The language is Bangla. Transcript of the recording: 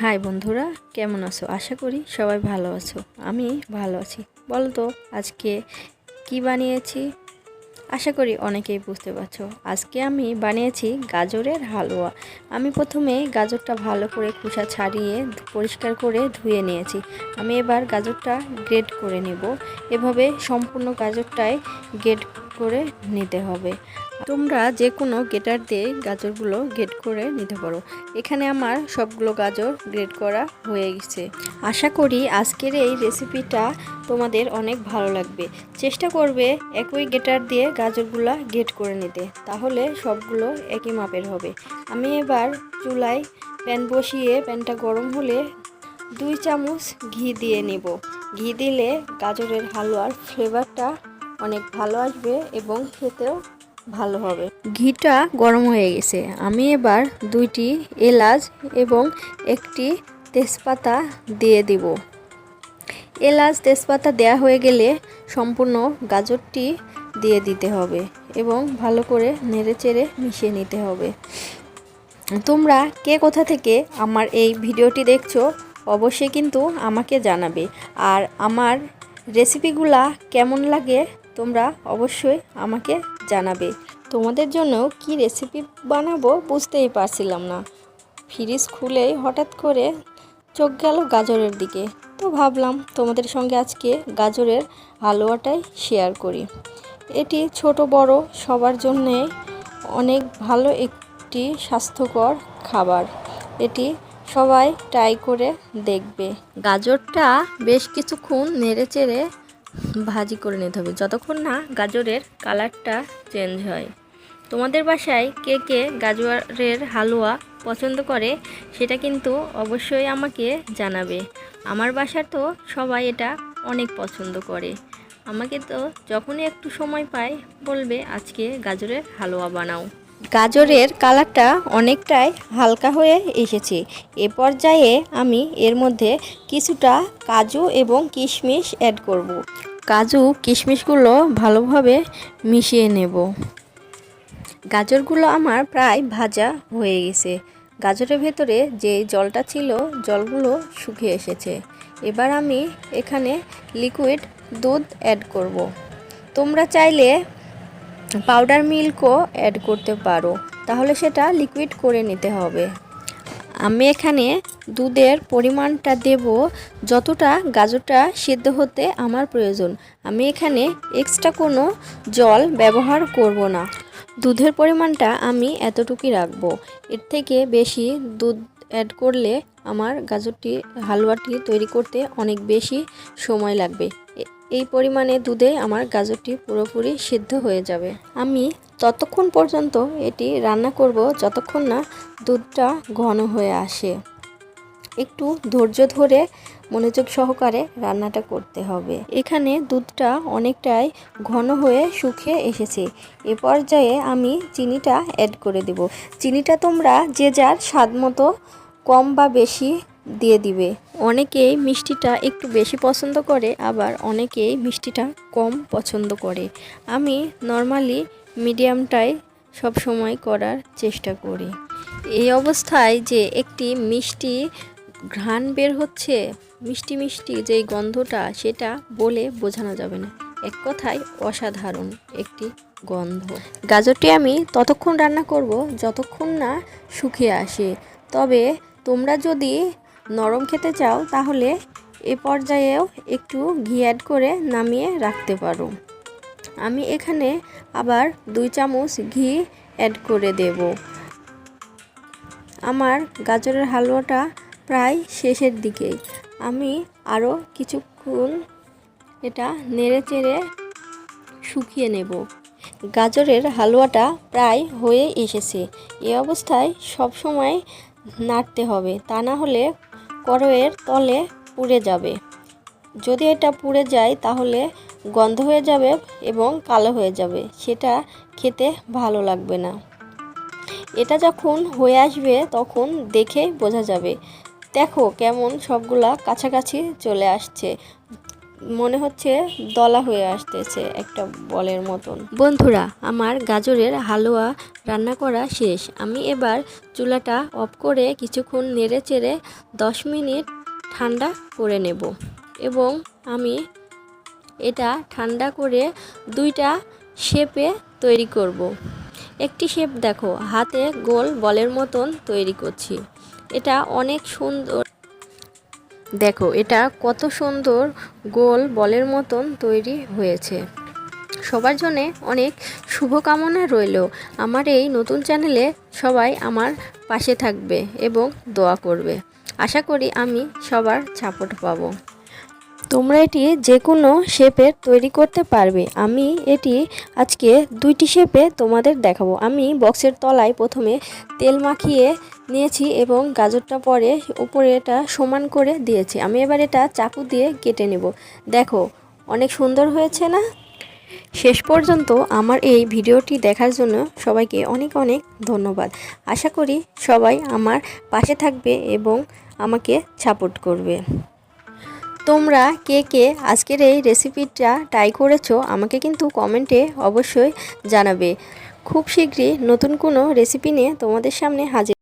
হাই বন্ধুরা, কেমন আছো? আশা করি সবাই ভালো আছো। আমি ভালো আছি। বলো তো, আজকে কি বানিয়েছি? আশা করি অনেকেই বুঝতে পারছ। আজকে আমি বানিয়েছি গাজরের হালুয়া। আমি প্রথমে গাজরটা ভালো করে খোসা ছাড়িয়ে পরিষ্কার করে ধুয়ে নিয়েছি। আমি এবার গাজরটা গ্রেড করে নেব। এভাবে সম্পূর্ণ গাজরটাই গ্রেড করে নিতে হবে। তোমরা যে কোনো গেটার দিয়ে গাজরগুলো গ্রেড করে নিতে পারো। এখানে আমার সবগুলো গাজর গ্রেড করা হয়ে গেছে। আশা করি আজকের এই রেসিপিটা তোমাদের অনেক ভালো লাগবে। চেষ্টা করবে একই গেটার দিয়ে গাজরগুলো গ্রেড করে নিতে। তাহলে সবগুলো একই মাপের হবে। আমি এবার চুলায় প্যান বসিয়ে প্যানটা গরম হলে দুই চামচ ঘি দিয়ে নেব। ঘি দিলে গাজরের হালুয়ার ফ্লেভারটা অনেক ভালো আসবে এবং খেতেও ভালো হবে। ঘিটা গরম হয়ে গেছে। আমি এবার দুইটি এলাচ এবং একটি তেজপাতা দিয়ে দিব। এলাচ, তেজপাতা দেয়া হয়ে গেলে সম্পূর্ণ গাজরটি দিয়ে দিতে হবে এবং ভালো করে নেড়ে চেড়ে মিশিয়ে নিতে হবে। তোমরা কে কোথা থেকে আমার এই ভিডিওটি দেখছ অবশ্যই কিন্তু আমাকে জানাবে। আর আমার রেসিপিগুলা কেমন লাগে তোমরা অবশ্যই আমাকে জানাবে। তোমাদের জন্য কি রেসিপি বানাবো বুঝতেই পারছিলাম না। ফ্রিজ খুলেই হঠাৎ করে চোখ গেল গাজরের দিকে। তো ভাবলাম তোমাদের সঙ্গে আজকে গাজরের হালুয়াটাই শেয়ার করি। এটি ছোট বড় সবার জন্যে অনেক ভালো একটি স্বাস্থ্যকর খাবার। এটি সবাই ট্রাই করে দেখবে। গাজরটা বেশ কিছুক্ষণ নেড়ে চেড়ে ভাজি করে নিতে হবে। যতক্ষণ না গাজরের কালারটা চেঞ্জ হয়। তোমাদের বাসায় কে কে গাজরের হালুয়া পছন্দ করে, সেটা কিন্তু অবশ্যই আমাকে জানাবে। আমার বাসার তো সবাই এটা অনেক পছন্দ করে। আমাকে তো যখনই একটু সময় পায় বলবে, আজকে গাজরের হালুয়া বানাও। গাজরের কালারটা অনেকটাই হালকা হয়ে এসেছে এ পর্যায়ে আমি এর মধ্যে কিছুটা কাজু এবং কিশমিশ অ্যাড করব। কাজু, কিশমিশগুলো ভালোভাবে মিশিয়ে নেব গাজরগুলো আমার প্রায় ভাজা হয়ে গেছে গাজরের ভেতরে যে জলটা ছিল, জলগুলো শুকিয়ে এসেছে এবার আমি এখানে লিকুইড দুধ অ্যাড করব। তোমরা চাইলে পাউডার মিল্কও অ্যাড করতে পারো। তাহলে সেটা লিকুইড করে নিতে হবে। আমি এখানে দুধের পরিমাণটা দেব যতটা গাজরটা সিদ্ধ হতে আমার প্রয়োজন। আমি এখানে এক্সট্রা কোনো জল ব্যবহার করব না। দুধের পরিমাণটা আমি এতটুকুই রাখব। এর থেকে বেশি দুধ অ্যাড করলে আমার গাজরটি, হালুয়াটি তৈরি করতে অনেক বেশি সময় লাগবে। এই পরিমাণে দুধে আমার গাজরটি পুরোপুরি সিদ্ধ হয়ে যাবে। আমি ততক্ষণ পর্যন্ত এটি রান্না করব যতক্ষণ না দুধটা ঘন হয়ে আসে। একটু ধৈর্য ধরে মনোযোগ সহকারে রান্নাটা করতে হবে। এখানে দুধটা অনেকটাই ঘন হয়ে শুকিয়ে এসেছে। এ পর্যায়ে আমি চিনিটা অ্যাড করে দেব। চিনিটা তোমরা যে যার স্বাদ মতো কম বা বেশি দিয়ে দিবে। অনেকেই মিষ্টিটা একটু বেশি পছন্দ করে, আবার অনেকেই মিষ্টিটা কম পছন্দ করে। আমি নর্মালি মিডিয়ামটাই সব সময় করার চেষ্টা করি। এই অবস্থায় যে একটি মিষ্টি ঘ্রাণ বের হচ্ছে, মিষ্টি মিষ্টি যেই গন্ধটা, সেটা বলে বোঝানো যাবে না। এক কথায় অসাধারণ একটি গন্ধ। গাজরটি আমি ততক্ষণ রান্না করব যতক্ষণ না শুকিয়ে আসে। তবে তোমরা যদি নরম খেতে চাও, তাহলে এ পর্যায়েও একটু ঘি অ্যাড করে নামিয়ে রাখতে পারো। আমি এখানে আবার দুই চামচ ঘি অ্যাড করে দেব। আমার গাজরের হালুয়াটা প্রায় শেষের দিকেই আমি আরও কিছুক্ষণ এটা নেড়ে চেড়ে শুকিয়ে নেব। গাজরের হালুয়াটা প্রায় হয়ে এসেছে। এ অবস্থায় সব সময় নাড়তে হবে, তা না হলে কড়ইয়ের তলে পুড়ে যাবে। যদি এটা পুড়ে যায়, তাহলে গন্ধ হয়ে যাবে এবং কালো হয়ে যাবে। সেটা খেতে ভালো লাগবে না। এটা যখন হয়ে আসবে, তখন দেখে বোঝা যাবে। দেখো কেমন সবগুলা কাছাকাছি চলে আসছে। মনে হচ্ছে দলা হয়ে আসতেছে একটা বলের মতন। বন্ধুরা, আমার গাজরের হালুয়া রান্না করা শেষ। আমি এবার চুলাটা অফ করে কিছুক্ষণ নেড়ে চেড়ে দশ মিনিট ঠান্ডা করে নেব এবং আমি এটা ঠান্ডা করে দুইটা শেপে তৈরি করব। একটি শেপ দেখো, হাতে গোল বলের মতন তৈরি করছি। এটা অনেক সুন্দর দেখো, এটা কত সুন্দর গোল বলের মতন তৈরি হয়েছে। সবার জন্য অনেক শুভকামনা রইল। আমার এই নতুন চ্যানেলে সবাই আমার পাশে থাকবে এবং দোয়া করবে। আশা করি আমি সবার সাপোর্ট পাবো। তোমরা এটি যে কোনো শেপের তৈরি করতে পারবে। আমি এটি আজকে দুইটি শেপে তোমাদের দেখাবো। আমি বক্সের তলায় প্রথমে তেল মাখিয়ে নিয়েছি এবং গাজরটা পরে উপরে এটা সমান করে দিয়েছি। আমি এবার এটা চাকু দিয়ে কেটে নেব। দেখো, অনেক সুন্দর হয়েছে না? শেষ পর্যন্ত আমার এই ভিডিওটি দেখার জন্য সবাইকে অনেক অনেক ধন্যবাদ। আশা করি সবাই আমার পাশে থাকবে এবং আমাকে সাপোর্ট করবে। তোমরা কে কে আজকের এই রেসিপিটা ট্রাই করেছ আমাকে কিন্তু কমেন্টে অবশ্যই জানাবে। খুব শীঘ্রই নতুন কোনো রেসিপি নিয়ে তোমাদের সামনে হাজির